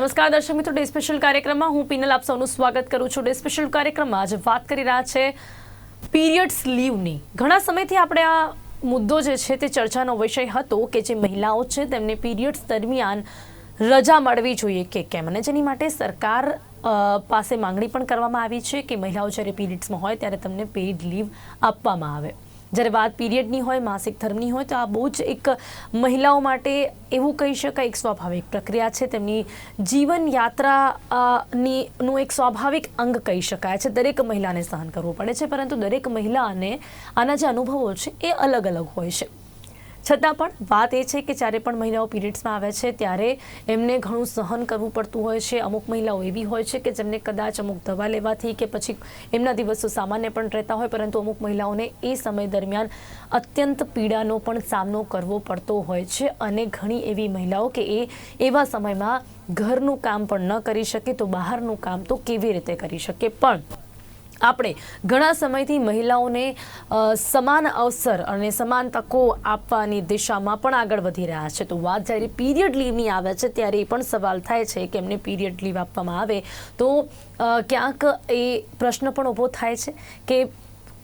નમસ્કાર દર્શક મિત્રો, ડે સ્પેશિયલ કાર્યક્રમમાં હું પિનલ આપ સૌનું સ્વાગત કરું છું. ડે સ્પેશિયલ કાર્યક્રમમાં આજે વાત કરી રહ્યા છે પીરિયડ્સ લીવની. ઘણા સમયથી આપણે આ મુદ્દો જે છે તે ચર્ચાનો વિષય હતો કે જે મહિલાઓ છે તેમને પીરિયડ્સ દરમિયાન રજા મળવી જોઈએ કે કેમ? અને જેની માટે સરકાર પાસે માંગણી પણ કરવામાં આવી છે કે મહિલાઓ જ્યારે પીરિયડ્સમાં હોય ત્યારે તમને પેઇડ લીવ આપવામાં આવે. જ્યારે વાત પીરિયડની હોય, માસિક ધર્મની હોય, તો આ બહુ જ એક મહિલાઓ માટે એવું કહી શકાય, એક સ્વાભાવિક પ્રક્રિયા છે. તેમની જીવન યાત્રાની નું એક સ્વાભાવિક અંગ કહી શકાય છે. દરેક મહિલાને સહન કરવું પડે છે, પરંતુ દરેક મહિલાને આના જે અનુભવો છે, એ અલગ અલગ હોય છે. છતાં પણ વાત એ છે કે જ્યારે પણ મહિલાઓ પીરિયડ્સમાં આવે છે, ત્યારે એમને ઘણું સહન કરવું પડતું હોય છે. અમુક મહિલાઓ એવી હોય છે કે જેમને કદાચ અમુક દવા લેવાથી કે પછી એમના દિવસો સામાન્ય પણ રહેતા હોય, પરંતુ અમુક મહિલાઓને એ સમય દરમિયાન અત્યંત પીડાનો પણ સામનો કરવો પડતો હોય છે. અને ઘણી એવી મહિલાઓ કે એ એવા સમયમાં ઘરનું કામ પણ ન કરી શકે તો બહારનું કામ તો કેવી રીતે કરી શકે? પણ આપણે ઘણા સમયથી મહિલાઓને સમાન અવસર અને સમાન તકો આપવાની દિશામાં પણ આગળ વધી રહ્યા છે. તો વાત જ્યારે પીરિયડ લીવની આવે છે, ત્યારે એ પણ સવાલ થાય છે કે એમને પીરિયડ લીવ આપવામાં આવે. તો ક્યાંક એ પ્રશ્ન પણ ઊભો થાય છે કે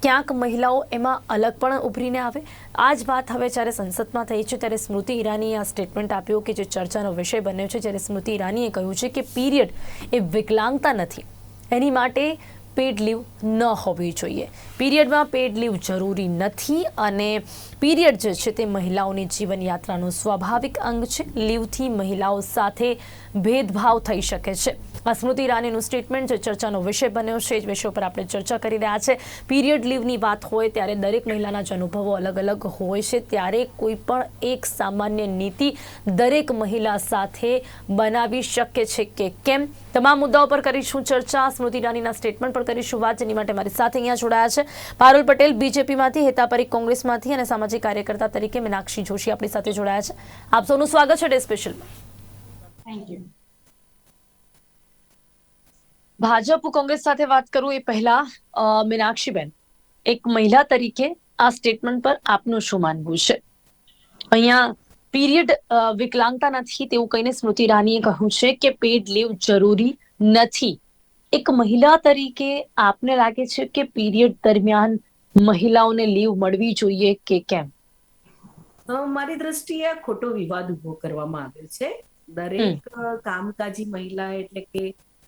ક્યાંક મહિલાઓ એમાં અલગ પણ ઉભરીને આવે. આ જ વાત હવે જ્યારે સંસદમાં થઈ છે, ત્યારે સ્મૃતિ ઈરાનીએ આ સ્ટેટમેન્ટ આપ્યું કે જે ચર્ચાનો વિષય બન્યો છે, જ્યારે સ્મૃતિ ઈરાનીએ કહ્યું છે કે પીરિયડ એ વિકલાંગતા નથી. એની માટે પેડ લીવ ન હોવી જોઈએ. પીરિયડમાં પેડ લીવ જરૂરી નથી અને પીરિયડ જે છે તે મહિલાઓની જીવનયાત્રાનું સ્વાભાવિક અંગ છે. લીવથી મહિલાઓ સાથે ભેદભાવ થઈ શકે છે. આ સ્મૃતિ ઈરાનીનું સ્ટેટમેન્ટ જે ચર્ચાનો વિષય બન્યો છે એ જ વિષય ઉપર આપણે ચર્ચા કરી રહ્યા છે. પીરિયડ લીવની વાત હોય ત્યારે દરેક મહિલાના જ અનુભવો અલગ અલગ હોય છે. ત્યારે કોઈ પણ એક સામાન્ય નીતિ દરેક મહિલા સાથે બનાવી શકે છે કે કેમ? તમામ મુદ્દાઓ પર કરીશું ચર્ચા. સ્મૃતિ ઈરાનીના સ્ટેટમેન્ટ પર કરીશું વાત. જેની માટે મારી સાથે અહીંયા જોડાયા છે પારુલ પટેલ, બીજેપીમાંથી, હેતાપરી કોંગ્રેસમાંથી અને સામાજિક કાર્યકર્તા તરીકે મીનાક્ષી જોશી આપણી સાથે જોડાયા છે. આપ સૌનું સ્વાગત છે ડે સ્પેશિયલમાં. થેન્ક યુ ભાજપ કોંગ્રેસ સાથે વાત કરું એ પહેલા મીનાક્ષીબેન. એક મહિલા તરીકે આ સ્ટેટમેન્ટ પર આપનું શું માનવું છે? અહીંયા પીરિયડ વિકલાંગતા નથી તેવું કહીને સ્મૃતિ ઈરાનીએ કહ્યું છે કે પેડ લીવ જરૂરી નથી. એક મહિલા તરીકે આપને લાગે છે કે પીરિયડ દરમિયાન મહિલાઓને લીવ મળવી જોઈએ કે કેમ? મારી દ્રષ્ટિએ ખોટો વિવાદ ઊભો કરવામાં આવ્યો છે. દરેક કામકાજી મહિલા એટલે કે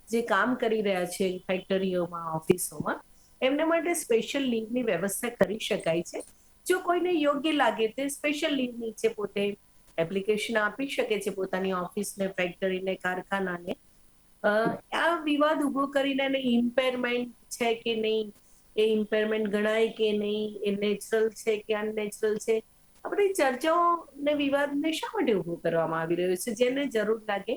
જે કામ કરી રહ્યા છે ફેક્ટરીઓમાં ઓફિસોમાં એમને માટે સ્પેશિયલ લીવની વ્યવસ્થા કરી શકાય છે. જો કોઈને યોગ્ય લાગે તે સ્પેશિયલ લીવ નીચે પોતે એપ્લિકેશન આપી શકે છે પોતાની ઓફિસને ફેક્ટરીને કારખાનાને. આ વિવાદ ઊભો કરીને એને ઇમ્પેરમેન્ટ છે કે નહીં, એ ઇમ્પેરમેન્ટ ગણાય કે નહીં, એ નેચરલ છે કે અનનેચરલ છે, આ બધી ચર્ચાઓ ને વિવાદને શા માટે ઊભો કરવામાં આવી રહ્યો છે? જેને જરૂર લાગે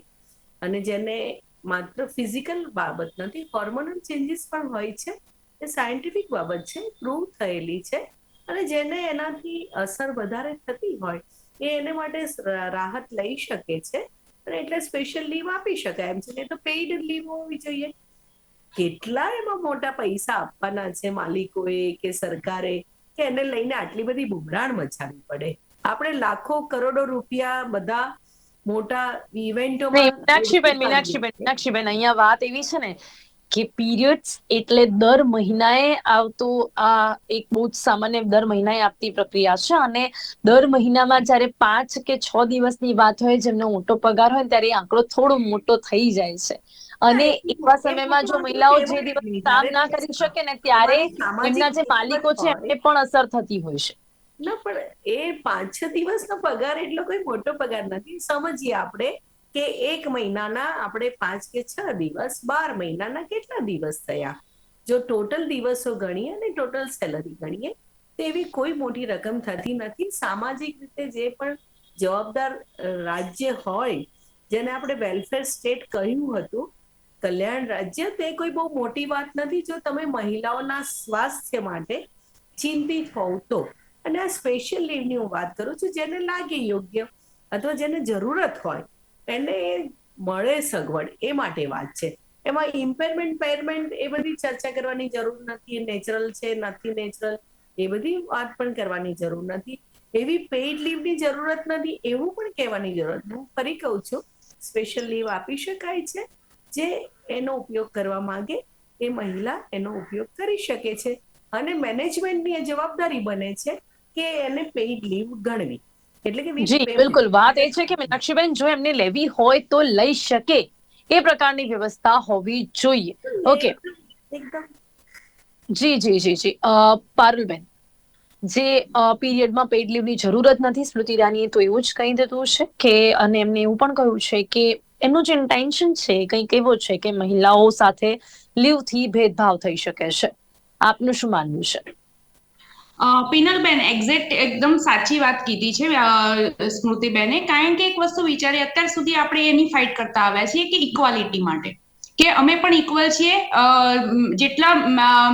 અને જેને માત્ર ફિઝિકલ બાબત નથી હોર્મોનલ ચેન્જીસ પણ હોય છે. એ સાયન્ટિફિક બાબત છે પ્રૂવ થયેલી છે અને જેને એનાથી અસર વધારે થતી હોય એ એને માટે રાહત લઈ શકે છે અને એટલે સ્પેશિયલ લીવ આપી શકાય. એમ છે નહીં તો પેઇડ લીવ હોવી જોઈએ. કેટલા એમાં મોટા પૈસા આપવાના છે માલિકોએ કે સરકારે કે એને લઈને આટલી બધી બુમરાણ મચાવી પડે? આપણે લાખો કરોડો રૂપિયા બધા મોટા ઇવેન્ટોમાં મીનાક્ષીબેન મીનાક્ષીબેન મીનાક્ષીબેન અહીંયા વાત એવી છે ને કે પીરિયડ્સ એટલે દર મહિનાએ આવતું આ એક બહુ જ સામાન્ય દર મહિનાએ આપતી પ્રક્રિયા છે અને દર મહિનામાં જ્યારે પાંચ કે છ દિવસની વાત હોય જેમનો મોટો પગાર હોય ત્યારે એ આંકડો થોડો મોટો થઈ જાય છે. અને એવા સમયમાં જો મહિલાઓ જે દિવસ કામ ના કરી શકે ને ત્યારે એમના જે માલિકો છે એમને પણ અસર થતી હોય છે. ના, પણ એ પાંચ છ દિવસનો પગાર એટલો કોઈ મોટો પગાર નથી. સમજીએ આપણે કે એક મહિનાના આપણે પાંચ કે છ દિવસ, બાર મહિનાના કેટલા દિવસ થયા? જો ટોટલ દિવસો ગણીએ અને ટોટલ સેલરી ગણીએ, તો એવી કોઈ મોટી રકમ થતી નથી. સામાજિક રીતે જે પણ જવાબદાર રાજ્ય હોય, જેને આપણે વેલફેર સ્ટેટ કહ્યું હતું, કલ્યાણ રાજ્ય, તે કોઈ બહુ મોટી વાત નથી. જો તમે મહિલાઓના સ્વાસ્થ્ય માટે ચિંતિત હોવ તો અને આ સ્પેશિયલ લીવની હું વાત કરું છું, જેને લાગે યોગ્ય અથવા જેને જરૂરત હોય, એને મળે સગવડ, એ માટે વાત છે. એમાં ઇમ્પેરમેન્ટ પેરમેન્ટ એ બધી ચર્ચા કરવાની જરૂર નથી નેચરલ છે, નથી નેચરલ એ બધી વાત પણ કરવાની જરૂર નથી. એવી પેઇડ લીવની જરૂરત નથી, એવું પણ કહેવાની જરૂરત હું ફરી કહું છું સ્પેશિયલ લીવ આપી શકાય છે, જે એનો ઉપયોગ કરવા માંગે, એ મહિલા એનો ઉપયોગ કરી શકે છે. અને મેનેજમેન્ટની એ જવાબદારી બને છે કે એને પેઇડ લીવ ગણવી. એટલે કે જી બિલકુલ. વાત એ છે કે મીનાક્ષીબેન જો એમને લેવી હોય તો લઈ શકે. એ પ્રકારની વ્યવસ્થા હોવી જોઈએ. ઓકે. જી જી જી જી. અ, પારુલબેન. જે પીરિયડમાં પેઇડ લીવની જરૂરત નથી સ્મૃતિ ઈરાનીએ તો એવું જ કહી દીધું છે કે અને એમને એવું પણ કહ્યું છે કે એમનું જે ઇન્ટેન્શન છે કંઈક એવો છે કે મહિલાઓ સાથે લીવથી ભેદભાવ થઈ શકે છે. આપનું શું માનવું છે? પિનલબેન એક્ઝેક્ટ એકદમ સાચી વાત કીધી છે સ્મૃતિબેને. કારણ કે એક વસ્તુ વિચારી અત્યાર સુધી આપણે એની ફાઇટ કરતા આવ્યા છીએ કે ઇક્વાલિટી માટે. કે અમે પણ ઇક્વલ છીએ. જેટલા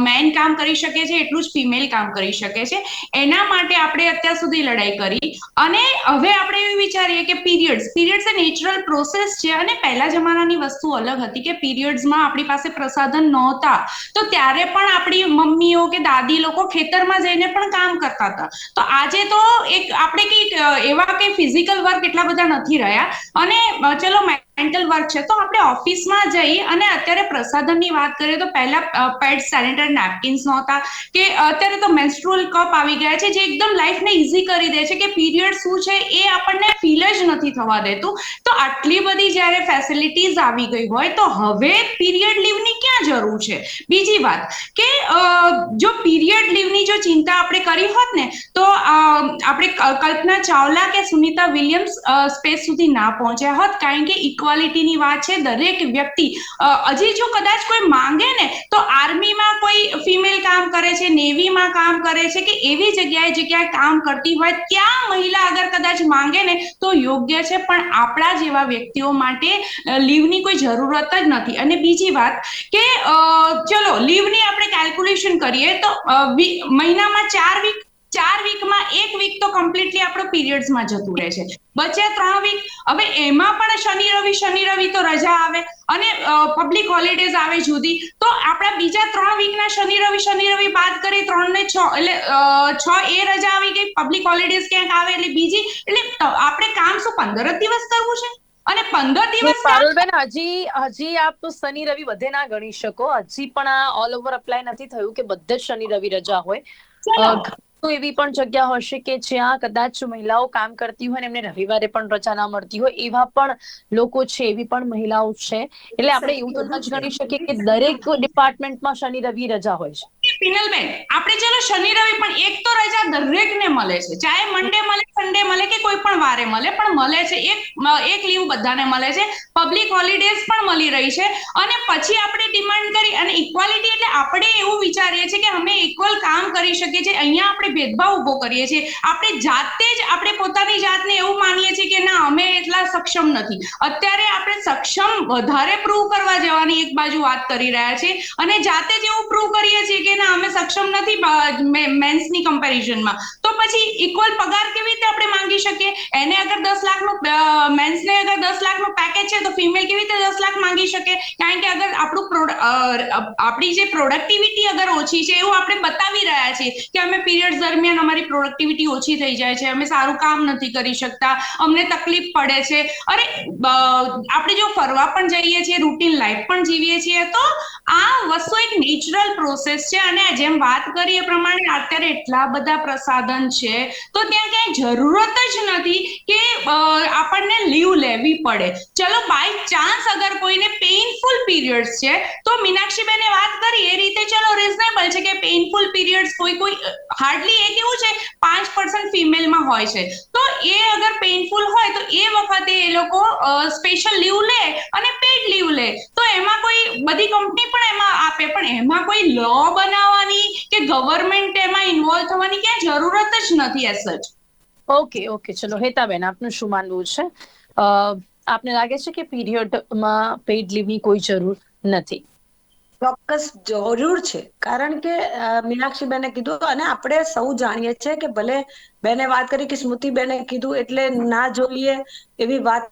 મેન કામ કરી શકે છે, એટલું જ ફિમેલ કામ કરી શકે છે. એના માટે આપણે અત્યાર સુધી લડાઈ કરી. અને હવે આપણે એવું વિચારીએ કે પીરિયડ્સ પીરિયડ્સ એ નેચરલ પ્રોસેસ છે અને પહેલા જમાનાની વસ્તુ અલગ હતી કે પીરિયડ્સમાં આપણી પાસે પ્રસાધન નહોતા. તો ત્યારે પણ આપણી મમ્મીઓ કે દાદી લોકો ખેતરમાં જઈને પણ કામ કરતા હતા. તો આજે તો એક, આપણે કંઈક એવા કે ફિઝિકલ વર્ક એટલા બધા નથી રહ્યા. અને ચલો મેન્ટલ વર્ક છે. તો આપણે ઓફિસમાં જઈ અને અત્યારે પ્રસાધનની વાત કરીએ તો પહેલા પેડ સેનિટરી નેપકિન્સ નહોતા કે અત્યારે તો મેન્સ્ટ્રુઅલ કપ આવી ગયા છે જે એકદમ લાઈફને ઇઝી કરી દે છે કે પીરિયડ શું છે એ આપણને ફીલ જ નથી થવા દેતું. તો આટલી બધી જ્યારે ફેસિલિટીઝ આવી ગઈ હોય તો હવે પીરિયડ લીવની ક્યાં જરૂર છે? બીજી વાત કે જો પીરિયડ લીવની જો ચિંતા આપણે કરી હોત ને તો આપણે કલ્પના ચાવલા કે સુનિતા વિલિયમ્સ સ્પેસ સુધી ના પહોંચ્યા હોત. કારણ કે ઇક્વાલિટીની વાત છે, દરેક વ્યક્તિ હજી જો કદાચ કોઈ માંગે ને, તો આર્મીમાં કોઈ ફિમેલ કામ કરે છે, નેવીમાં કામ કરે છે કે એવી જગ્યાએ જગ્યાએ કામ કરતી હોય, ત્યાં મહિલા અગર કદાચ માંગે ને, તો યોગ્ય છે. પણ આપણા જેવા વ્યક્તિઓ માટે લીવની કોઈ જરૂરત જ નથી. અને બીજી વાત કે ચલો, લીવની આપણે કેલ્ક્યુલેશન કરીએ તો મહિનામાં ચાર વીક ચાર વીકમાં એક વીક તો કમ્પ્લીટલી આપણો પીરિયડ્સમાં જતું રહે છે. બચ્યા ત્રણ વીક હવે એમાં પણ શનિ રવિ શનિ રવિ તો રજા આવે અને પબ્લિક હોલિડેઝ આવે જુદી. તો આપણા બીજા ત્રણ વીકના શનિ રવિ શનિ રવિ બાદ કરી ત્રણ ને છ એટલે છ એ રજા આવી ગઈ. પબ્લિક હોલિડેઝ ક્યાંક આવે એટલે બીજી એટલે આપણે કામ શું પંદર જ દિવસ કરવું છે? અને પંદર દિવસ પારુલબેન હજી હજી આપ શનિ રવિ બધે ના ગણી શકો. હજી પણ આ ઓલ ઓવર અપ્લાય નથી થયું કે બધે જ શનિ રવિ રજા હોય. તો એવી પણ જગ્યા હશે કે જ્યાં કદાચ મહિલાઓ કામ કરતી હોય અને એમને રવિવારે પણ રજા ના મળતી હોય, એવા પણ લોકો છે, એવી પણ મહિલાઓ છે. એટલે આપણે એવું તો ના જ ગણી શકીએ કે દરેક ડિપાર્ટમેન્ટમાં શનિ રવિ રજા હોય છે. પિનલબેન આપણે ચલો શનિ, રવિ પણ એક તો રજા દરેકને મળે છે. ચાહે મંડે મળે સન્ડે મળે કે કોઈ પણ વારે મળે, પણ મળે છે. એક એક લીવ બધાને મળે છે. પબ્લિક હોલિડેઝ પણ મળી રહી છે. અને પછી આપણે ડિમાન્ડ કરી અને ઇક્વાલિટી એટલે આપણે એવું વિચારીએ છીએ કે અમે ઇક્વલ કામ કરી શકીએ છીએ. અહીંયા આપણે ભેદભાવ ઊભો કરીએ છીએ. આપણે જાતે જ આપણે પોતાની જાતને એવું માનીએ છીએ કે ના, અમે એટલા સક્ષમ નથી. અત્યારે આપણે સક્ષમ વધારે પ્રૂવ કરવા જવાની એક બાજુ વાત કરી રહ્યા છીએ. અને જાતે જ એવું પ્રૂવ કરીએ છીએ કે ના અમે સક્ષમ નથી મેન્સની કમ્પેરિઝનમાં તો પછી ઇક્વલ પગાર કેવી રીતે આપણે માંગી શકીએ? એને અગર દસ લાખનું મેન્સને અગર દસ લાખનું પેકેજ છે, તો ફિમેલ કેવી રીતે દસ લાખ માંગી શકે? કારણ કે અગર આપણું આપણી જે પ્રોડક્ટિવિટી અગર ઓછી છે, એવું આપણે બતાવી રહ્યા છીએ કે અમે પીરિયડ દરમિયાન અમારી પ્રોડક્ટિવિટી ઓછી થઈ જાય છે, અમે સારું કામ નથી કરી શકતા, અમને તકલીફ પડે છે. અરે આપણે જો ફરવા પણ જઈએ છીએ રૂટીન લાઈફ પણ જીવીએ છીએ, તો આ વસ્તુ એક નેચરલ પ્રોસેસ છે અને જેમ વાત કરી એ પ્રમાણે અત્યારે એટલા બધા પ્રસાધન છે, તો ત્યાં ક્યાંય જરૂરત જ નથી કે આપણને લીવ લેવી પડે. ચલો બાય ચાન્સ અગર કોઈને પેઇનફુલ પીરિયડ્સ છે, તો મીનાક્ષીબેને વાત કરી, એ રીતે ચલો રિઝનેબલ છે કે પેઇનફુલ પીરિયડ્સ કોઈ કોઈ હાર્ડલી એ કેવું છે, પાંચ પર્સન્ટ ફિમેલમાં હોય છે. તો એ અગર પેઇનફુલ હોય, તો એ વખતે એ લોકો સ્પેશિયલ લીવ લે અને પેડ લીવ લે. તો એમાં કોઈ, બધી કંપની પણ એમાં આપે, પણ એમાં કોઈ લો બનાવવાની કે ગવર્મેન્ટ એમાં ઇન્વોલ્વ થવાની ક્યાં જરૂરત જ નથી એસ જ ઓકે ઓકે ચલો હેતાબેન આપનું શું માનવું છે? આપને લાગે છે કે પીરિયડમાં પેઇડ લીવની કોઈ જરૂર નથી? ચોક્કસ જરૂર છે. કારણ કે મીનાક્ષી મીનાક્ષીબેને કીધું અને આપણે સૌ જાણીએ છીએ કે ભલે બેને વાત કરી કે સ્મૃતિબેને કીધું એટલે ના જોઈએ એવી વાત.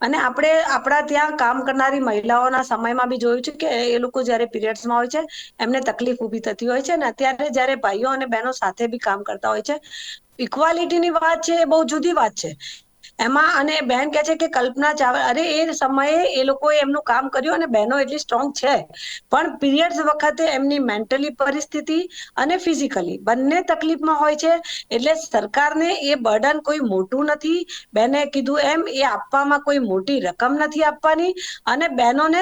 અને આપણે આપણા ત્યાં કામ કરનારી મહિલાઓના સમયમાં બી જોયું છે કે એ લોકો જ્યારે પીરિયડ્સમાં હોય છે, એમને તકલીફ ઊભી થતી હોય છે ને અત્યારે જ્યારે ભાઈઓ અને બહેનો સાથે બી કામ કરતા હોય છે ઇક્વાલિટીની વાત છે એ બહુ જુદી વાત છે. એમાં અને બેન કહે છે કે કલ્પના ચાવલા, અરે એ સમયે એ લોકોએ એમનું કામ કર્યું અને બહેનો એટલી સ્ટ્રોંગ છે. પણ પીરિયડ્સ વખતે એમની મેન્ટલી પરિસ્થિતિ અને ફિઝિકલી બંને તકલીફમાં હોય છે. એટલે સરકારને એ બર્ડન કોઈ મોટું નથી. બેને કીધું એમ, એ આપવામાં કોઈ મોટી રકમ નથી આપવાની અને બહેનોને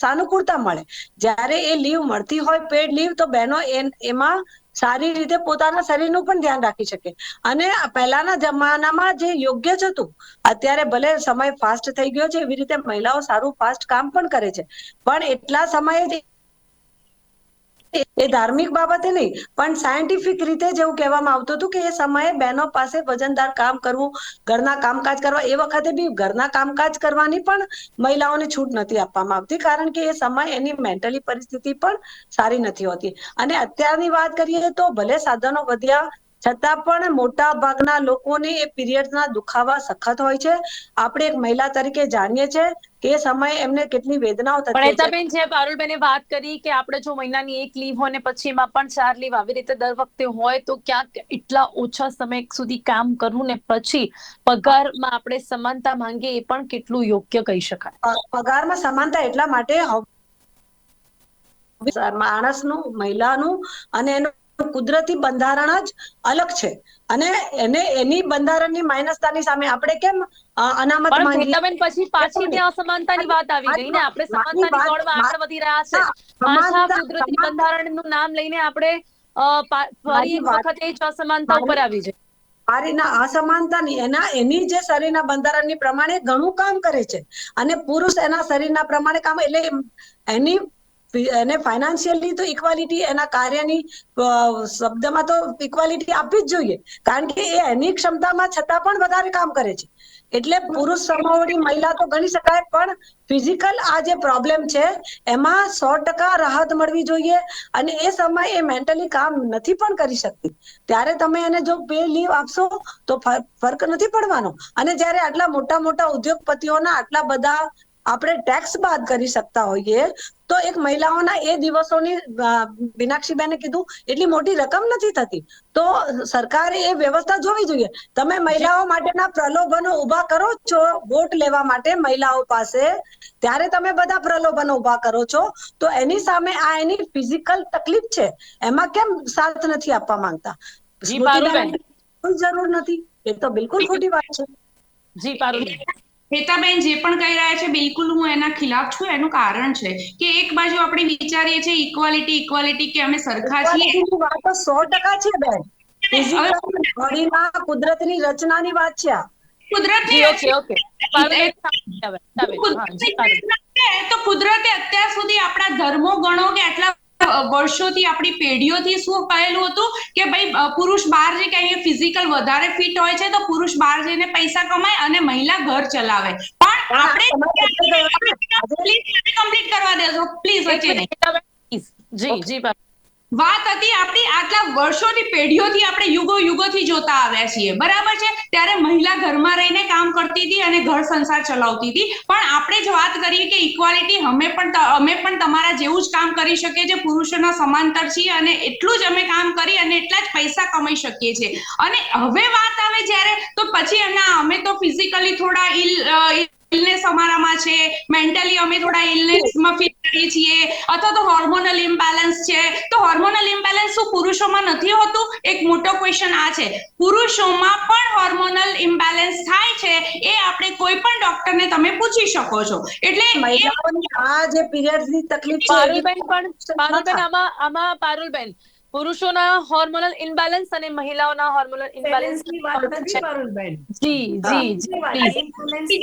સાનુકૂળતા મળે. જ્યારે એ લીવ મળતી હોય પેડ લીવ તો બહેનો એમાં સારી રીતે પોતાના શરીરનું પણ ધ્યાન રાખી શકે. અને પહેલાના જમાનામાં જે યોગ્ય જ હતું, અત્યારે ભલે સમય ફાસ્ટ થઈ ગયો છે, એવી રીતે મહિલાઓ સારું ફાસ્ટ કામ પણ કરે છે. પણ એટલા સમયે જ એ ધાર્મિક બાબતે નહીં, પણ સાયન્ટિફિક રીતે જ એવું કહેવામાં આવતું હતું કે એ સમયે બહેનો પાસે વજનદાર કામ કરવું, ઘરના કામકાજ કરવા, એ વખતે બી ઘરના કામકાજ કરવાની પણ મહિલાઓને છૂટ નથી આપવામાં આવતી, કારણ કે એ સમય એની મેન્ટલી પરિસ્થિતિ પણ સારી નથી હોતી. અને અત્યારની વાત કરીએ તો ભલે સાધનો વધ્યા, છતાં પણ મોટા ભાગના લોકોને એ પીરિયડ્સના દુખાવા સખત હોય છે. આપણે એક મહિલા તરીકે જાણીએ છીએ કે એ સમયે એમને કેટલી વેદનાઓ થતી પણ એતાબેન જે પારુલબેને વાત કરી કે આપણે જો મહિનાની એક લીવ હોય ને પછી એમાં પણ ચાર લીવ આવી રીતે દર વખતે હોય તો ક્યાંક એટલા ઓછા સમય સુધી કામ કરવું ને પછી પગારમાં આપણે સમાનતા માંગીએ એ પણ કેટલું યોગ્ય કહી શકાય. પગારમાં સમાનતા એટલા માટે માણસનું મહિલાનું અને એનું કુદરતી બંધારણ જ અલગ છે. અને એને એની બંધારણની માઇનસતાની સામે આપણે કેમ અનામત માંગી પછી પાછી ત્યાં અસમાનતાની વાત આવી ગઈ ને. આપણે સમાનતાની દોડમાં આગળ વધી રહ્યા છે. પાછા કુદરતી બંધારણનું નામ લઈને આપણે ફરી વખત એ જ અસમાનતા ઉપર આવી છે. નારીના અસમાનતાની એના એની જે શરીરના બંધારણની પ્રમાણે ઘણું કામ કરે છે. અને પુરુષ એના શરીરના પ્રમાણે કામ એટલે એની એને ફાઇનાન્શિયલી તો ઇક્વાલિટી એના કાર્યની શબ્દમાં તો ઇક્વાલિટી આપવી જ જોઈએ. કારણ કે એ એની ક્ષમતામાં છતાં પણ વધારે કામ કરે છે. એટલે પુરુષ સમાવડી મહિલા તો ગણી શકાય, પણ ફિઝિકલ આ જે પ્રોબ્લેમ છે, એમાં સો ટકા રાહત મળવી જોઈએ અને એ સમય એ મેન્ટલી કામ નથી પણ કરી શકતી. ત્યારે તમે એને જો પે લીવ આપશો, તો ફરક નથી પડવાનો. અને જ્યારે આટલા મોટા મોટા ઉદ્યોગપતિઓના આટલા બધા આપણે ટેક્સ બાદ કરી શકતા હોઈએ તો એક મહિલાઓના એ દિવસોની મીનાક્ષીબેને કીધું એટલી મોટી રકમ નથી થતી. તો સરકારે એ વ્યવસ્થા જોવી જોઈએ. તમે મહિલાઓ માટેના પ્રલોભનો ઊભા કરો છો વોટ લેવા માટે મહિલાઓ પાસે ત્યારે તમે બધા પ્રલોભનો ઊભા કરો છો. તો એની સામે આ એની ફિઝિકલ તકલીફ છે. એમાં કેમ સાથ નથી આપવા માંગતા? જરૂર નથી. એ તો બિલકુલ ખોટી વાત છે. જી પારુલ હેતાબેન જે પણ કહી રહ્યા છે બિલકુલ હું એના ખિલાફ છું. એનું કારણ છે કે એક બાજુ આપણે વિચારીએ છીએ ઇક્વાલિટી ઇક્વાલિટી કે અમે સરખા છીએ. વાત સો ટકા છે બેન. કુદરતની રચનાની વાત છે આ. કુદરતની તો કુદરતે અત્યાર સુધી આપણા ધર્મો ગણો કે આટલા વર્ષોથી આપણી પેઢીઓથી શું કહેલું હતું કે ભાઈ પુરુષ બહાર જઈ કે ફિઝિકલ વધારે ફિટ હોય છે તો પુરુષ બહાર જઈને પૈસા કમાય અને મહિલા ઘર ચલાવે. પણ આપણે કમ્પ્લીટ કરવા દેજો પ્લીઝ મિનિટ, જી જી. વાત હતી આપણી આટલા વર્ષોની પેઢીઓથી આપણે યુગો યુગોથી જોતા આવ્યા છીએ. બરાબર છે? ત્યારે મહિલા ઘરમાં રહીને કામ કરતી હતી અને ઘર સંસાર ચલાવતી હતી. પણ આપણે જ વાત કરીએ કે ઇક્વાલિટી અમે પણ અમે પણ તમારા જેવું જ કામ કરી શકીએ છીએ પુરુષોના સમાંતર છીએ અને એટલું જ અમે કામ કરી અને એટલા જ પૈસા કમાઈ શકીએ છીએ. અને હવે વાત આવે જ્યારે, તો પછી એના, અમે તો ફિઝિકલી થોડા ઇલ ઇલનેસ અમારામાં છે મેન્ટલી અમે થોડા ઇલનેસમાં ફીલ કરીએ છીએ અથવા તો હોર્મોનલ ઇમ્બેલેન્સ છે. તો હોર્મોનલ ઇમ્બેલેન્સ શું પુરુષોમાં નથી હોતું? એક મોટો ક્વેશ્ચન આ છે. પુરુષોમાં પણ હોર્મોનલ ઇમ્બેલેન્સ થાય છે એ આપણે કોઈ પણ ડોક્ટરને તમે પૂછી શકો છો. એટલે આ જે પીરિયડ્સની તકલીફ છે પારુલબેન પણ પારુલબેન આમાં આમાં પારુલબેન પુરુષોના હોર્મોનલ ઇમ્બેલેન્સ અને મહિલાઓના હોર્મોનલ ઇમ્બેલેન્સ બેલેન્સની વાત નથી પારુલબેન. જી જી જી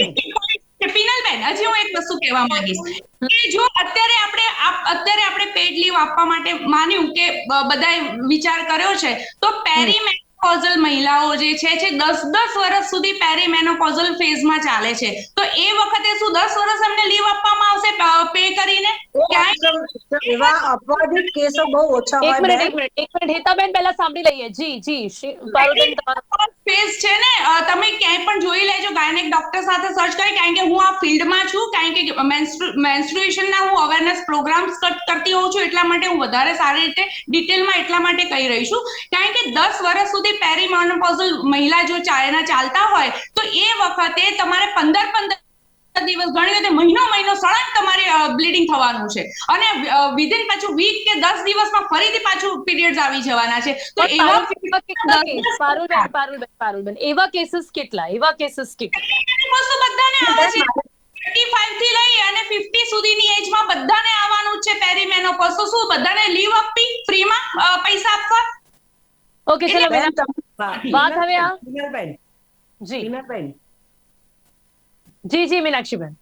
પિનલબેન હજી હું એક વસ્તુ કહેવા માંગીશ. કે જો અત્યારે આપણે અત્યારે આપણે પેડ લીવ આપવા માટે માન્યું કે બધાએ વિચાર કર્યો છે તો પેરીમેનોપોઝલ મહિલાઓ જે છે જે દસ દસ વર્ષ સુધી પેરીમેનોપોઝલ ફેઝમાં ચાલે છે. તો એ વખતે શું દસ વર્ષ એમને લીવ આપવામાં આવશે પે કરીને? ક્યાંય? એવા અપવાદિત કેસો બહુ ઓછા એક મિનિટ એક મિનિટ એક મિનિટ હેતાબેન પહેલા સાંભળી લઈએ. જી જી તમારો. ફેઝ છે ને તમે ક્યાંય પણ જોઈ લેજો ગાયનેક ડોક્ટર સાથે સર્ચ કરી કારણ કે હું આ ફિલ્ડમાં છું કારણ કે મેન્સ્ટ્રુએશનના હું અવેરનેસ પ્રોગ્રામ્સ કરતી હોઉં છું એટલા માટે હું વધારે સારી રીતે ડિટેલમાં એટલા માટે કહી રહી છું. કારણ કે દસ વર્ષ સુધી પેરીમોનોપોઝલ મહિલા જો ચાયના ચાલતા હોય તો એ વખતે તમારે પંદર પંદર દિવસ ગણી લો મહિનો મહિનો સળંગ તમારે બ્લીડિંગ થવાનું છે. અને વિધિન પાછું વીક કે દસ દિવસમાં ફરીથી પાછું પીરિયડ્સ આવી જવાના છે. તો એવા પારુલબેન, એવા કેસીસ કેટલા? એવા કેસીસ કેટલા? વસ્તુ બધાને આવે છે. 35 થી લઈ અને 50 સુધીની એજમાં બધાને આવવાનું છે પેરીમેનોપોઝ તો શું? બધાને લીવ આપવી? ફ્રીમાં પૈસા આપવા? ઓકે ચલો મેડમ વાત હવે આ- મીનાબેન જી મીનાબેન જી જી મીનાક્ષીબેન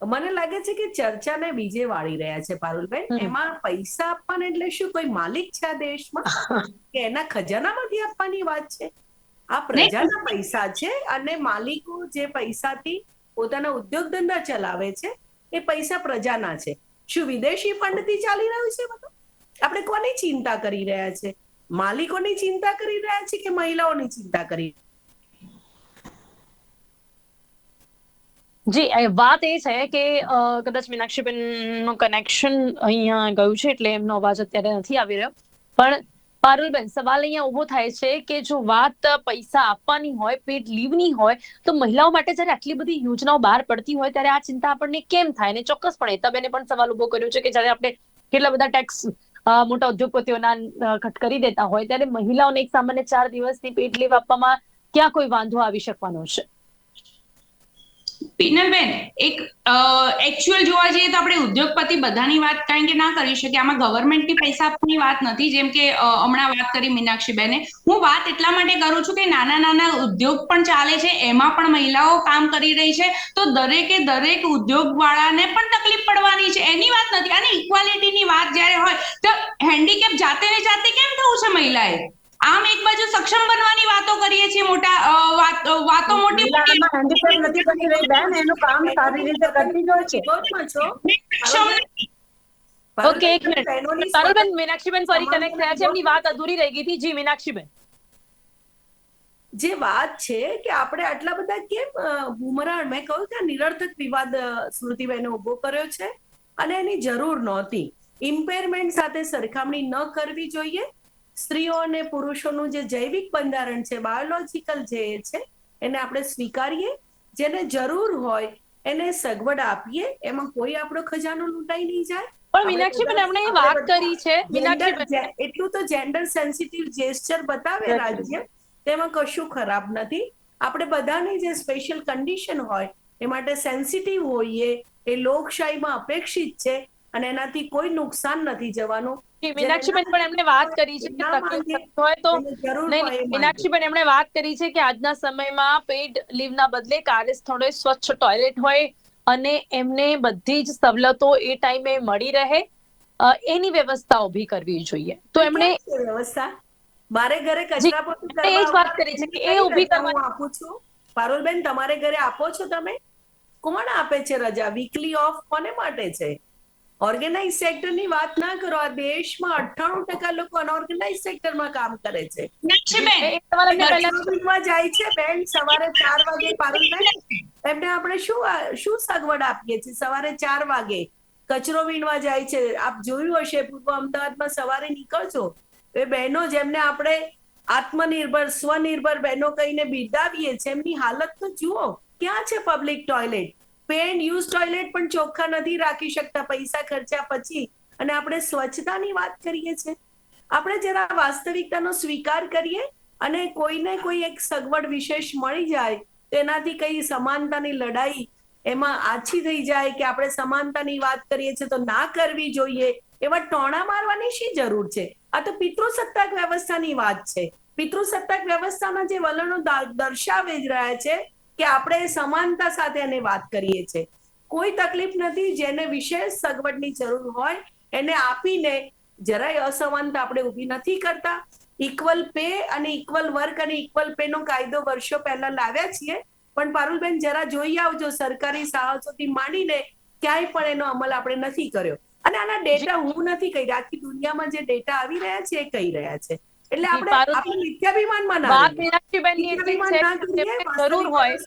મને લાગે છે કે ચર્ચાને બીજે વાળી રહ્યા છે પારુલબેન એમાં પૈસા આપવાના એટલે શું કોઈ માલિક છે આ દેશમાં? કે એના ખજાનામાંથી આપવાની વાત છે? આ પ્રજાના પૈસા છે અને માલિકો જે પૈસાથી પોતાના ઉદ્યોગ ધંધા ચલાવે છે એ પૈસા પ્રજાના છે. શું વિદેશી ફંડથી ચાલી રહ્યું છે બધું? આપણે કોની ચિંતા કરી રહ્યા છે? માલિકોની ચિંતા કરી રહ્યા છે કે મહિલાઓની ચિંતા કરી જી વાત એ છે કે કદાચ મીનાક્ષીબેનનું કનેક્શન અહીંયા ગયું છે એટલે એમનો અવાજ અત્યારે નથી આવી રહ્યો. પણ પારુલબેન, સવાલ અહીંયા ઊભો થાય છે કે જો વાત પૈસા આપવાની હોય પેડ લીવની હોય, તો મહિલાઓ માટે જ્યારે આટલી બધી યોજનાઓ બહાર પડતી હોય ત્યારે આ ચિંતા આપણને કેમ થાય? ને ચોક્કસપણે તબેને પણ સવાલ ઊભો કર્યો છે કે જ્યારે આપણે કેટલા બધા ટેક્સ મોટા ઉદ્યોગપતિઓના કટ કરી દેતા હોય, ત્યારે મહિલાઓને એક સામાન્ય ચાર દિવસની પેડ લીવ આપવામાં ક્યાં કોઈ વાંધો આવી શકવાનો છે? પિનલબેન એક એકચ્યુઅલ જોવા જઈએ તો આપણે ઉદ્યોગપતિ બધાની વાત કારણ કે ના કરી શકીએ. આમાં ગવર્મેન્ટની પૈસા આપવાની વાત નથી, જેમ કે હમણાં વાત કરી મીનાક્ષીબેને હું વાત એટલા માટે કરું છું કે નાના નાના ઉદ્યોગ પણ ચાલે છે, એમાં પણ મહિલાઓ કામ કરી રહી છે. તો દરેકે દરેક ઉદ્યોગ વાળાને પણ તકલીફ પડવાની છે. એની વાત નથી. અને ઇક્વાલિટીની વાત જ્યારે હોય, તો હેન્ડીકેપ જાતે ને જાતે કેમ થવું છે મહિલાએ? આમ એક બાજુ સક્ષમ બનવાની વાતો કરીએ છીએ મોટા વાત- મોટી મોટી નથી બની રહી બેન એનું કામ સારી રીતે કરતી જ હોય છે. સક્ષમ ઓકે એક મિનિટ. બહેનોની મીનાક્ષીબેન ફરી કનેક્ટ થયા છે. એમની વાત અધૂરી રહી ગઈ હતી. જી મીનાક્ષીબેન. જે વાત છે કે આપણે આટલા બધા કેમ બુમરાણ મેં કહ્યું કે આ નિરર્થક વિવાદ સ્મૃતિબેને ઊભો કર્યો છે અને એની જરૂર નહોતી. ઇમ્પેરમેન્ટ સાથે સરખામણી ન કરવી જોઈએ. સ્ત્રીઓ અને પુરુષોનું જે જૈવિક બંધારણ છે બાયોલોજીકલ જે છે એને આપણે સ્વીકારીએ. જેને જરૂર હોય એને સગવડ આપીએ. એમાં કોઈ આપણો ખજાનો લૂંટાઈ નહીં જાય. પણ મીનાક્ષી પણ એ વાત કરી છે. મીનાક્ષી એટલું તો જેન્ડર સેન્સિટિવ જેસ્ચર બતાવે રાજ્ય તેમાં કશું ખરાબ નથી. આપણે બધાની જે સ્પેશિયલ કન્ડિશન હોય એ માટે સેન્સિટિવ હોઈએ એ લોકશાહીમાં અપેક્ષિત છે અને એનાથી કોઈ નુકસાન નથી જવાનું. મીનાક્ષીબેન પણ એમણે વાત કરી છે કે તકલીફ હોય તો. મીનાક્ષીબેન એમણે વાત કરી છે કે આજના સમયમાં પેડ લીવના બદલે કાર્યસ્થળોએ સ્વચ્છ ટોયલેટ હોય અને એમને બધી જ સવલતો એ ટાઈમે મળી રહે એની વ્યવસ્થા ઊભી કરવી જોઈએ. તો એમણે વ્યવસ્થા? મારે ઘરે કચરા પોતું એમણે એ જ વાત કરી છે કે એ ઊભી ઊભી કરવાની- આપું છું? પારુલબેન તમારે ઘરે આપો છો તમે? કોણ આપે છે રજા? વીકલી ઓફ કોને માટે છે? ઓર્ગેનાઇઝ સેક્ટરની વાત ના કરો આ દેશમાં અઠ્ઠાણું ટકા લોકો અનઓર્ગેનાઇઝ સેક્ટરમાં કામ કરે છે. જાય છે બેન સવારે ચાર વાગે પારુલબેન એમને આપણે શું શું સગવડ આપીએ છીએ? સવારે ચાર વાગે કચરો વીણવા જાય છે. આપ જોયું હશે પૂર્વ અમદાવાદમાં સવારે નીકળશો એ બહેનો જેમને આપણે આત્મનિર્ભર સ્વનિર્ભર બહેનો કહીને બિરદાવીએ છીએ એમની હાલત તો જુઓ ક્યાં છે public toilet pay and use toilet પણ ચોખ્ખા નથી રાખી શકતા. પૈસા ખર્ચ્યા પછી. અને આપણે સ્વચ્છતાની વાત કરીએ છીએ. આપણે જરા વાસ્તવિકતાનો સ્વીકાર કરીએ અને કોઈને કોઈ એક સગવડ વિશેષ મળી જાય તો કઈ સમાનતાની લડાઈ એમાં આછી થઈ જાય કે આપણે સમાનતાની વાત કરીએ છીએ તો ના કરવી જોઈએ, એવા ટોણા મારવાની શી જરૂર છે? આ તો પિતૃસત્તાક વ્યવસ્થાની વાત છે. પિતૃસત્તાક વ્યવસ્થાના જે વલણો દર્શાવી જ રહ્યા છે કે આપણે સમાનતા સાથે એને વાત કરીએ છીએ. કોઈ તકલીફ નથી, જેને વિશેષ સગવડની જરૂર હોય, એને આપીને જરાય અસમાનતા આપણે ઊભી નથી કરતા. ઇક્વલ પે અને ઇક્વલ વર્ક અને ઇક્વલ પે નો કાયદો વર્ષો પહેલા લાવ્યા છીએ. પણ પારુલબેન, જરા જોઈ આવજો સરકારી સાહસોથી માંડીને ક્યાંય પણ એનો અમલ આપણે નથી કર્યો. અને આના ડેટા હું નથી કહી આખી દુનિયામાં જે ડેટા આવી રહ્યા છે એ કહી રહ્યા છે. એટલે આપણે આપણે મિથ્યાભિમાનમાં ના વાત જરૂર હોય.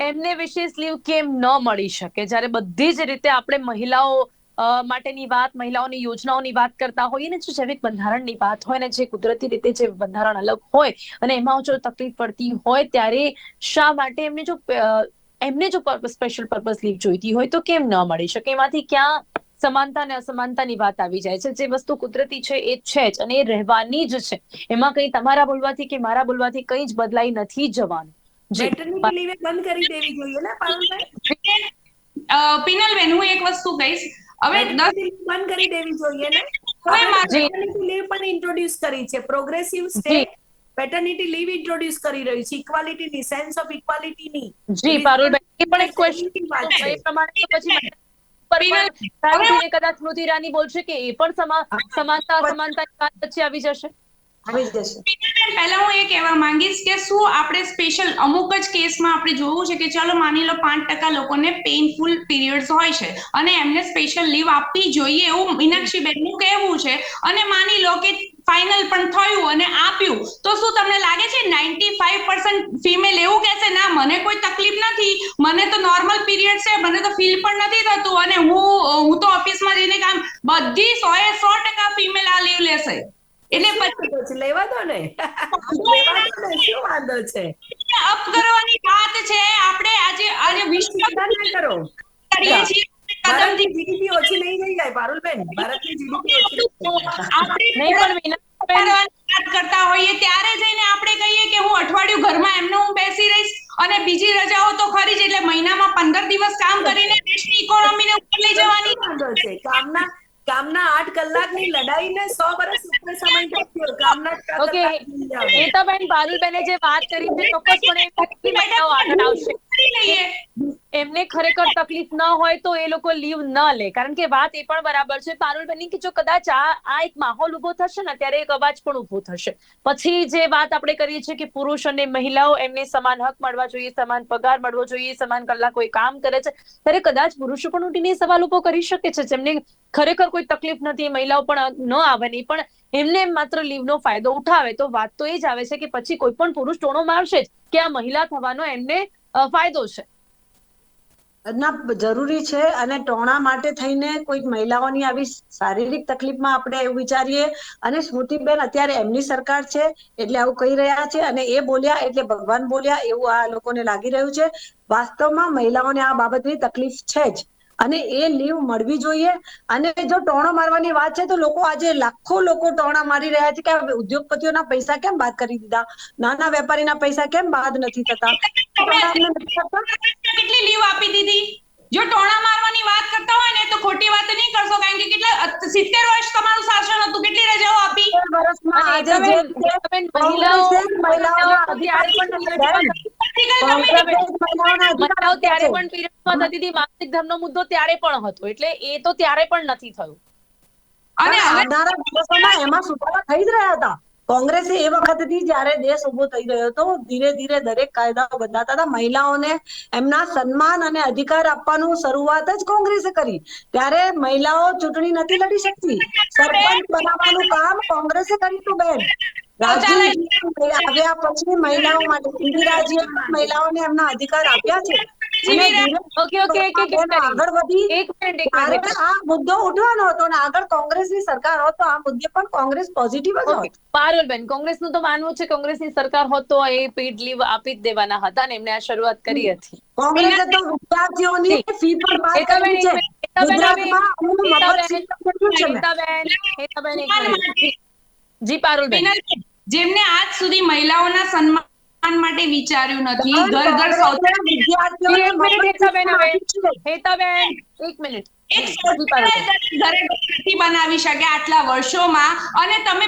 એમને વિશેષ લીવ કેમ ન મળી શકે? જ્યારે બધી જ રીતે આપણે મહિલાઓ માટેની વાત મહિલાઓની યોજનાઓની વાત કરતા હોઈએ ને જે જૈવિક બંધારણની વાત હોય ને જે કુદરતી રીતે જે બંધારણ અલગ હોય અને એમાં જો તકલીફ પડતી હોય ત્યારે શા માટે એમને જો એમને જો સ્પેશિયલ પર્પઝ લીવ જોઈતી હોય તો કેમ ન મળી શકે? એમાંથી ક્યાં સમાનતા અને અસમાનતાની વાત આવી જાય છે. જે વસ્તુ કુદરતી છે એ છે જ અને એ રહેવાની જ છે. એમાં કંઈ તમારા બોલવાથી કે મારા બોલવાથી કંઈ જ બદલાઈ નથી જવાનું. બંધ કરી દેવી જોઈએ ને પારુલભાઈ? પિનલબેન હું એક વસ્તુ કહીશ. હવે બંધ કરી દેવી જોઈએ ને? લીવ પણ ઇન્ટ્રોડ્યુસ કરી છે. Progressive state paternity leave introduce કરી રહ્યું છે. ઇક્વાલિટીની સેન્સ ઓફ ઇક્વાલિટીની જી પારુલબેન એ પણ એક ક્વેશ્ચન વાત છે. એ પ્રમાણે પછી પર પણ કદાચ સ્મૃતિ ઈરાની બોલશે કે એ પણ સમાનતા અસમાનતાની વાત વચ્ચે આવી જશે? પહેલા હું એ કહેવા માંગીશ કે શું આપણે સ્પેશિયલ અમુક જ કેસમાં આપણે જોવું છે કે ચાલો માની લો પાંચ ટકા લોકોને પેઇનફુલ પીરિયડ્સ હોય છે અને એમને સ્પેશિયલ લીવ આપવી જોઈએ એવું મીનાક્ષીબેનનું કહેવું છે. અને માની લો કે ફાઇનલ પણ થયું અને આપ્યું. તો શું તમને લાગે છે નાઇન્ટી ફાઈવ પર્સન્ટ ફિમેલ એવું કહેશે ના મને કોઈ તકલીફ નથી મને તો નોર્મલ પીરિયડ છે મને તો ફીલ પણ નથી થતું અને હું હું તો ઓફિસમાં જઈને કામ બધી સો એ સો ટકા ફિમેલ આ લીવ લેશે. એટલે પછી લેવા દો ને. શું વાંધો છે? અપ કરવાની વાત છે. આપણે આજે આજે વિશ્વ કરો. કરીએ છીએ. ભારતની જીડીપી ઓછી નહીં થઈ જાય પારુલબેન ભારતની જીડીપી ઓછી નહીં પણ વાત કરતા હોઈએ ત્યારે જઈને આપણે કહીએ કે હું અઠવાડિયું ઘરમાં એમને હું બેસી રહીશ અને બીજી રજાઓ તો ખરી જ એટલે મહિનામાં પંદર દિવસ કામ કરીને દેશની ઇકોનોમીને ઉપર લઈ જવાની. છે. કામના કામના આઠ કલાકની લડાઈને સો વર્ષ ઉપર સમય થયો કામના ઓકે કલાક. હેતાબેન પારુલબેને જે વાત કરી છે ચોક્કસપણે આગળ આવશે. ખરેખર તકલીફ ન હોય તો એ લોકો લીવ ન લે. કારણ કે વાત એ પણ બરાબર છે પારુલબેનની કે જો કદાચ આ આ એક માહોલ ઊભો થશે ને ત્યારે એક અવાજ પણ ઊભો થશે. પછી જે વાત આપણે કરીએ છીએ કે પુરુષ અને મહિલાઓ એમને સમાન હક મળવા જોઈએ, સમાન પગાર મળવો જોઈએ, સમાન કલાકો એ કામ કરે છે, ત્યારે કદાચ પુરુષો પણ ઉઠીને સવાલ ઊભો કરી શકે છે. જેમને ખરેખર કોઈ તકલીફ નથી મહિલાઓ પણ ન આવે નહીં, પણ એમને એમ માત્ર લીવનો ફાયદો ઉઠાવે. તો વાત તો એ જ આવે છે કે પછી કોઈ પણ પુરુષ ટોણો મારશે જ કે આ મહિલા થવાનો એમને ફાયદો છે. ના, જરૂરી છે અને ટોણા માટે થઈને કોઈક મહિલાઓની આવી શારીરિક તકલીફમાં આપણે એવું વિચારીએ. અને સ્મૃતિબેન અત્યારે એમની સરકાર છે, એટલે આવું કહી રહ્યા છે અને એ બોલ્યા એટલે ભગવાન બોલ્યા એવું આ લોકોને લાગી રહ્યું છે. વાસ્તવમાં મહિલાઓને આ બાબતની તકલીફ છે જ. અને એ લીવ મળવી જોઈએ. અને જો ટોણો મારવાની વાત છે તો લોકો આજે લાખો લોકો ટોણા મારી રહ્યા છે કે ઉદ્યોગપતિઓના પૈસા કેમ બાદ કરી દીધા? નાના વેપારીના પૈસા કેમ બાદ નથી થતા? કેટલી લીવ આપી દીધી? જો ટોણા મારવાની વાત કરતા હોય ને તો ખોટી વાત નહીં કરશો કારણ કે કેટલા સિત્તેર વર્ષ તમારું શાસન હતું કેટલી રજાઓ આપી? ત્યારે પણ પીરિયડમાં થતી હતી માનસિક ધર્મનો મુદ્દો ત્યારે પણ હતો એટલે એ તો ત્યારે પણ નથી થયું. અને એમાં સુધારા થઈ જ રહ્યા હતા. કોંગ્રેસે એ વખતથી જ્યારે દેશ ઊભો થઈ રહ્યો હતો ધીરે ધીરે દરેક કાયદાઓ બદલાતા હતા. મહિલાઓને એમના સન્માન અને અધિકાર આપવાનું શરૂઆત જ કોંગ્રેસે કરી. ત્યારે મહિલાઓ ચૂંટણી નથી લડી શકતી. સરપંચ બનાવવાનું કામ કોંગ્રેસે કર્યું હતું બેન. રાજીવ આવ્યા પછી મહિલાઓ માટે ઇન્દિરાજીએ મહિલાઓને એમના અધિકાર આપ્યા છે. આગળ વધી. એક મિનિટ એક ત્યારે મિનિટ આ મુદ્દો ઉઠવાનો હતો અને આગળ કોંગ્રેસની સરકાર હોત તો આ મુદ્દે પણ કોંગ્રેસ પોઝિટિવ જ હોત. પારુલબેન કોંગ્રેસનું તો માનવું છે કોંગ્રેસની સરકાર હોત તો એ પેડ લીવ આપી જ દેવાના હતા ને એમને આ શરૂઆત કરી હતી. કોંગ્રેસે તો વિદ્યાર્થીઓની ફી પણ પાસ કરી છે. ગુજરાતમાં મફત શિક્ષણ જી પારુલબેન જેમને આજ સુધી મહિલાઓના સન્માન માટે વિચાર્યું નથી. ઘર ઘર સૌથી વિદ્યાર્થીઓને એક મિનિટ, હેતાબેન, હવે. હેતાબેન એક મિનિટ. એક જી, શૌચાલય પારુલબેન. દરેક ઘરે નથી બનાવી શકે આટલા વર્ષોમાં. અને તમે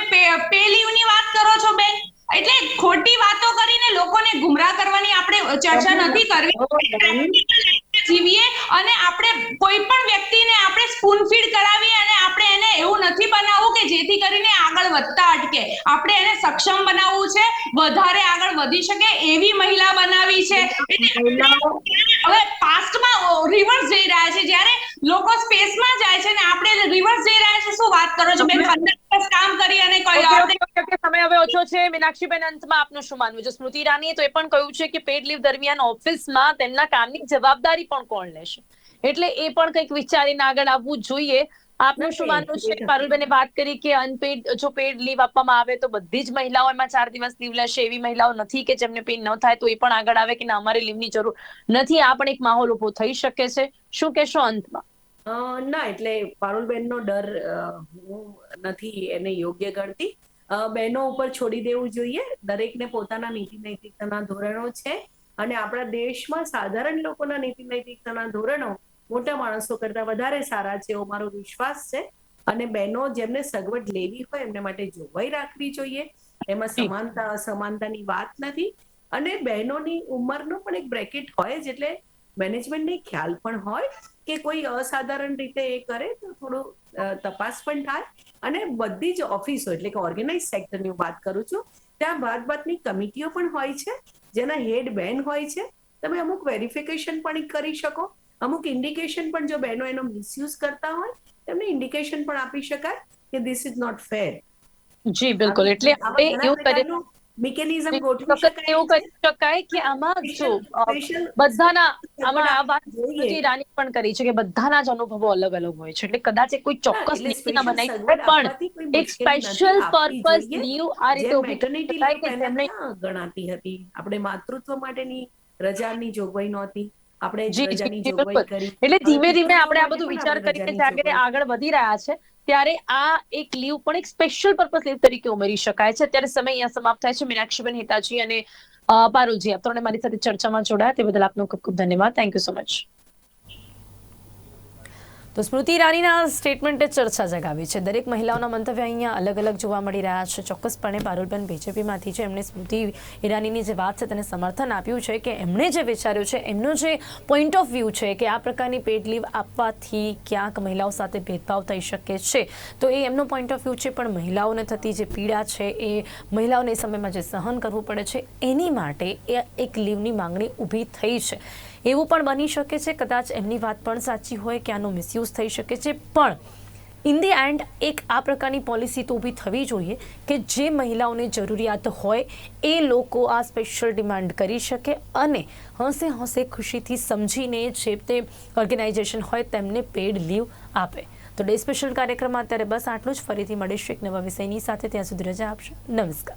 પેલીઓની વાત કરો છો બેન. એટલે ખોટી વાતો કરીને લોકોને ગુમરાહ કરવાની આપણે ચર્ચા નથી કરવી. જીવીએ અને આપણે કોઈ પણ વ્યક્તિને આપણે સ્પૂન ફીડ કરાવી અને આપણે એને એવું નથી બનાવવું કે જેથી કરીને આગળ વધતા અટકે. આપણે એને સક્ષમ બનાવવું છે વધારે આગળ વધી શકે એવી મહિલા બનાવી છે. હવે પાસ્ટમાં રિવર્સ જઈ રહ્યા છે. જ્યારે લોકો સ્પેસમાં જાય છે ને આપણે રિવર્સ જઈ રહ્યા છે શું વાત કરો છો? બેન પંદર દિવસ કામ કરી અને સમય હવે ઓછો છે. મીનાક્ષીબેન અંતમાં આપનું શું માનવું? છે સ્મૃતિ ઈરાનીએ તો એ પણ કહ્યું છે કે પેડ લીવ દરમિયાન ઓફિસમાં તેમના કામની જવાબદારી પણ કોણ લેશે? એટલે એ પણ કંઈક વિચારીને આગળ આવવું જોઈએ. આપનું શું માનવું છે? પારુલબેને વાત કરી કે અનપેડ જો પેડ લીવ આપવામાં આવે તો બધી જ મહિલાઓ એમાં ચાર દિવસ લીવ લેશે એવી મહિલાઓ નથી કે જેમને પેડ ન થાય તો એ પણ આગળ આવે કે ના અમારે લીવની જરૂર નથી. આ પણ એક માહોલ ઊભો થઈ શકે છે. શું કહેશો અંતમાં? ના એટલે પારુલબેનનો ડર હું નથી એને યોગ્ય ગણતી. બહેનો ઉપર છોડી દેવું જોઈએ. દરેકને પોતાના નીતિ નૈતિકતાના ધોરણો છે. અને આપણા દેશમાં સાધારણ લોકોના નીતિ નૈતિકતાના ધોરણો મોટા માણસો કરતા વધારે સારા છે એવો મારો વિશ્વાસ છે. અને બહેનો જેમને સગવડ લેવી હોય એમને માટે જોગવાઈ રાખવી જોઈએ. એમાં સમાનતા અસમાનતાની વાત નથી. અને બહેનોની ઉંમરનો પણ એક બ્રેકેટ હોય જ એટલે મેનેજમેન્ટને ખ્યાલ પણ હોય કે કોઈ અસાધારણ રીતે એ કરે તો થોડું તપાસ પણ થાય. અને બધી જ ઓફિસો એટલે કે ઓર્ગેનાઇઝ સેક્ટરની વાત કરું છું ત્યાં ભાત ભાતની કમિટીઓ પણ હોય છે જેના હેડ બેન હોય છે. તમે અમુક વેરિફિકેશન પણ કરી શકો. અમુક ઇન્ડિકેશન પણ જો બહેનો એનો મિસયુઝ કરતા હોય તેમને ઇન્ડિકેશન પણ આપી શકાય કે ધીસ ઇઝ નોટ ફેર જી બિલકુલ. એટલે આપણે એવું કરી મિકેનિઝમ ગોઠવી શકાય એવું કરી શકાય કે આમાં જો બધાના આમાં આ વાત જોઈએ. સ્મૃતિ પણ કરી છે કે બધાના જ અનુભવો અલગ અલગ હોય છે. એટલે કદાચ કોઈ ચોક્કસ નીતિ ના બનાવી પણ એક સ્પેશિયલ પર્પસ. લીવ આ રીતે મેટર્નિટી કે પહેલા ગણાતી હતી? આપણે માતૃત્વ માટેની રજાની જોગવાઈ નહોતી. આપણે રજાની જોગવાઈ કરી એટલે ધીમે ધીમે આપણે આ બધું વિચાર કરીને કરી જાગે આગળ વધી રહ્યા છે ત્યારે આ એક લીવ પણ એક સ્પેશિયલ પર્પઝ લીવ તરીકે ઉમેરી શકાય છે. અત્યારે સમય અહીંયા સમાપ્ત થાય છે. મીનાક્ષીબેન હિતાજી અને પારુલજી આપ ત્રણે મારી સાથે ચર્ચામાં જોડાયા. તે બદલ આપનો ખૂબ ખૂબ ધન્યવાદ. થેન્ક યુ સો મચ તો સ્મૃતિ ઈરાનીના સ્ટેટમેન્ટે ચર્ચા જગાવી છે. દરેક મહિલાઓના મંતવ્ય અહીંયા અલગ અલગ જોવા મળી રહ્યા છે. ચોક્કસપણે પારુલબેન બીજેપીમાંથી છે એમણે સ્મૃતિ ઈરાનીની જે વાત છે તેને સમર્થન આપ્યું છે કે એમણે જે વિચાર્યું છે, એમનો જે પોઈન્ટ ઓફ વ્યૂ છે કે આ પ્રકારની પેડ લીવ આપવાથી ક્યાંક મહિલાઓ સાથે ભેદભાવ થઈ શકે છે. તો એ એમનો પોઈન્ટ ઓફ વ્યૂ છે, પણ મહિલાઓને થતી જે પીડા છે, એ મહિલાઓને એ સમયમાં જે સહન કરવું પડે છે, એની માટે એ એક લીવની માંગણી ઊભી થઈ છે. એવું પણ બની શકે છે. કદાચ એમની વાત પણ સાચી હોય કે આનો મિસયુઝ થઈ શકે છે. પણ ઇન ધી એન્ડ એક આ પ્રકારની પોલિસી તો ઊભી થવી જોઈએ કે જે મહિલાઓને જરૂરિયાત હોય એ લોકો આ સ્પેશિયલ ડિમાન્ડ કરી શકે અને હસે હસે ખુશીથી સમજીને જે તે ઓર્ગેનાઇઝેશન હોય તેમને પેડ લીવ આપે. તો ડે સ્પેશિયલ કાર્યક્રમમાં અત્યારે બસ આટલું જ. ફરીથી મળીશું એક નવા વિષયની સાથે. ત્યાં સુધી રજા આપશો. નમસ્કાર.